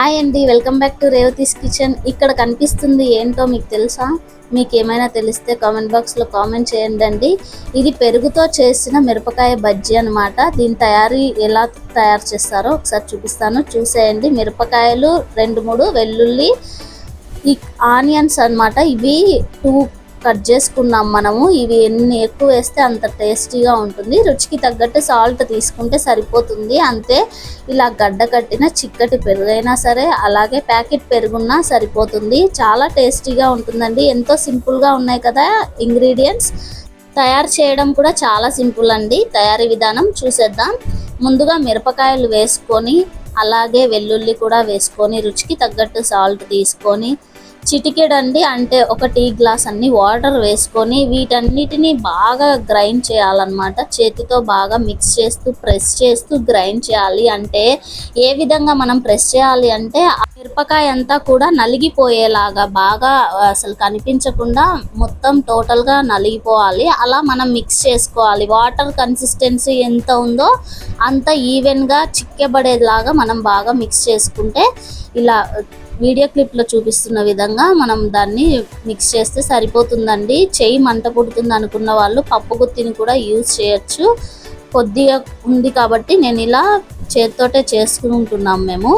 Hi అండి welcome back to Revathi's kitchen ఇక్కడ కనిపిస్తుంది ఏంటో మీకు తెలుసా? మీకు ఏమైనా తెలిస్తే కామెంట్ బాక్స్లో కామెంట్ చేయండి అండి. ఇది పెరుగుతో చేసిన మిరపకాయ బజ్జీ అనమాట దీని తయారీ ఎలా తయారు చేస్తారో ఒకసారి చూపిస్తాను. చూసేయండి. మిరపకాయలు రెండు మూడు వెల్లుల్లి ఈ ఆనియన్స్ అన్నమాట. ఇవి టూ కట్ చేసుకున్నాం మనము. ఇవి ఎన్ని ఎక్కువ వేస్తే అంత టేస్టీగా ఉంటుంది. రుచికి తగ్గట్టు సాల్ట్ తీసుకుంటే సరిపోతుంది. అంతే ఇలా గడ్డ కట్టిన చిక్కటి పెరుగైనా సరే అలాగే ప్యాకెట్ పెరుగున్నా సరిపోతుంది. చాలా టేస్టీగా ఉంటుందండి. ఎంతో సింపుల్గా ఉన్నాయి కదా ఇంగ్రీడియంట్స్. తయారు చేయడం కూడా చాలా సింపుల్ అండి. తయారీ విధానం చూసేద్దాం. ముందుగా మిరపకాయలు వేసుకొని అలాగే వెల్లుల్లి కూడా వేసుకొని రుచికి తగ్గట్టు సాల్ట్ తీసుకొని చిటికెడండి అంటే ఒక టీ గ్లాస్ అన్ని వాటర్ వేసుకొని వీటన్నిటిని బాగా గ్రైండ్ చేయాలన్నమాట. చేతితో బాగా మిక్స్ చేస్తూ ప్రెస్ చేస్తూ గ్రైండ్ చేయాలి అంటే ఏ విధంగా మనం ప్రెస్ చేయాలి అంటే మిరపకాయ అంతా కూడా నలిగిపోయేలాగా బాగా అసలు కనిపించకుండా మొత్తం టోటల్గా నలిగిపోవాలి. అలా మనం మిక్స్ చేసుకోవాలి. వాటర్ కన్సిస్టెన్సీ ఎంత ఉందో అంత ఈవెన్గా చిక్కబడేలాగా మనం బాగా మిక్స్ చేసుకుంటే ఇలా వీడియో క్లిప్లో చూపిస్తున్న విధంగా మనం దాన్ని మిక్స్ చేస్తే సరిపోతుందండి. చెయ్యి మంట పుడుతుంది అనుకున్న వాళ్ళు పప్పు గుత్తిని కూడా యూజ్ చేయొచ్చు. కొద్దిగా ఉంది కాబట్టి నేను ఇలా చేతితోటే చేసుకుంటున్నాం మేము.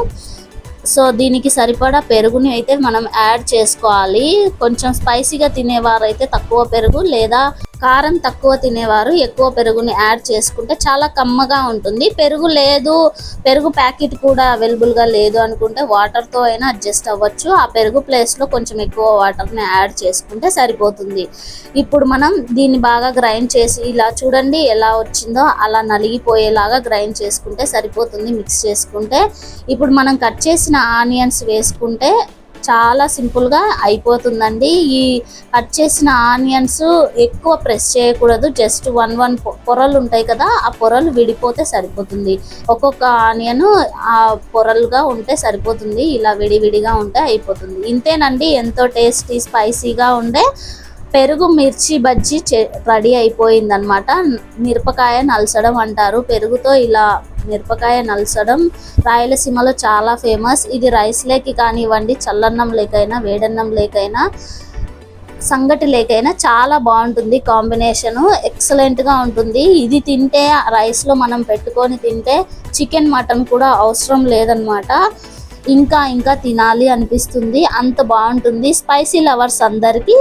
సో దీనికి సరిపడా పెరుగుని అయితే మనం యాడ్ చేసుకోవాలి. కొంచెం స్పైసీగా తినేవారైతే తక్కువ పెరుగు లేదా కారం తక్కువ తినేవారు ఎక్కువ పెరుగుని యాడ్ చేసుకుంటే చాలా కమ్మగా ఉంటుంది. పెరుగు లేదు పెరుగు ప్యాకెట్ కూడా అవైలబుల్గా లేదు అనుకుంటే వాటర్తో అయినా అడ్జస్ట్ అవ్వచ్చు. ఆ పెరుగు ప్లేస్లో కొంచెం ఎక్కువ వాటర్ని యాడ్ చేసుకుంటే సరిపోతుంది. ఇప్పుడు మనం దీన్ని బాగా గ్రైండ్ చేసి ఇలా చూడండి ఎలా వచ్చిందో అలా నలిగిపోయేలాగా గ్రైండ్ చేసుకుంటే సరిపోతుంది. మిక్స్ చేసుకుంటే ఇప్పుడు మనం కట్ చేసిన ఆనియన్స్ వేసుకుంటే చాలా సింపుల్గా అయిపోతుందండి. ఈ కట్ చేసిన ఆనియన్స్ ఎక్కువ ప్రెస్ చేయకూడదు. జస్ట్ వన్ వన్ పొరలు ఉంటాయి కదా ఆ పొరలు విడిపోతే సరిపోతుంది. ఒక్కొక్క ఆనియన్ ఆ పొరలుగా ఉంటే సరిపోతుంది. ఇలా విడివిడిగా ఉంటే అయిపోతుంది. ఇంతేనండి ఎంతో టేస్టీ స్పైసీగా ఉండే పెరుగు మిర్చి బజ్జీ రెడీ అయిపోయిందనమాట. మిరపకాయ నలసడం అంటారు. పెరుగుతో ఇలా మిరపకాయ నలసడం రాయలసీమలో చాలా ఫేమస్. ఇది రైస్ లేకి కానివ్వండి చల్లన్నం లేకైనా వేడన్నం లేకైనా సంగటి లేకైనా చాలా బాగుంటుంది కాంబినేషన్. ఎక్సలెంట్గా ఉంటుంది. ఇది తింటే రైస్లో మనం పెట్టుకొని తింటే చికెన్ మటన్ కూడా అవసరం లేదనమాట. ఇంకా ఇంకా తినాలి అనిపిస్తుంది. అంత బాగుంటుంది. స్పైసీ లవర్స్ అందరికీ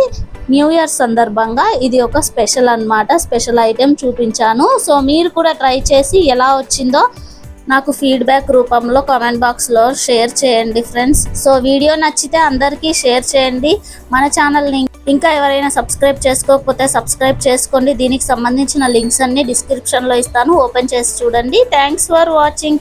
న్యూ ఇయర్ సందర్భంగా ఇది ఒక స్పెషల్ అన్నమాట. స్పెషల్ ఐటెం చూపించాను. సో మీరు కూడా ట్రై చేసి ఎలా వచ్చిందో నాకు ఫీడ్బ్యాక్ రూపంలో కామెంట్ బాక్స్లో షేర్ చేయండి ఫ్రెండ్స్. సో వీడియో నచ్చితే అందరికీ షేర్ చేయండి. మన ఛానల్ని ఇంకా ఎవరైనా సబ్స్క్రైబ్ చేసుకోకపోతే సబ్స్క్రైబ్ చేసుకోండి. దీనికి సంబంధించిన లింక్స్ అన్ని డిస్క్రిప్షన్లో ఇస్తాను. ఓపెన్ చేసి చూడండి. Thanks for watching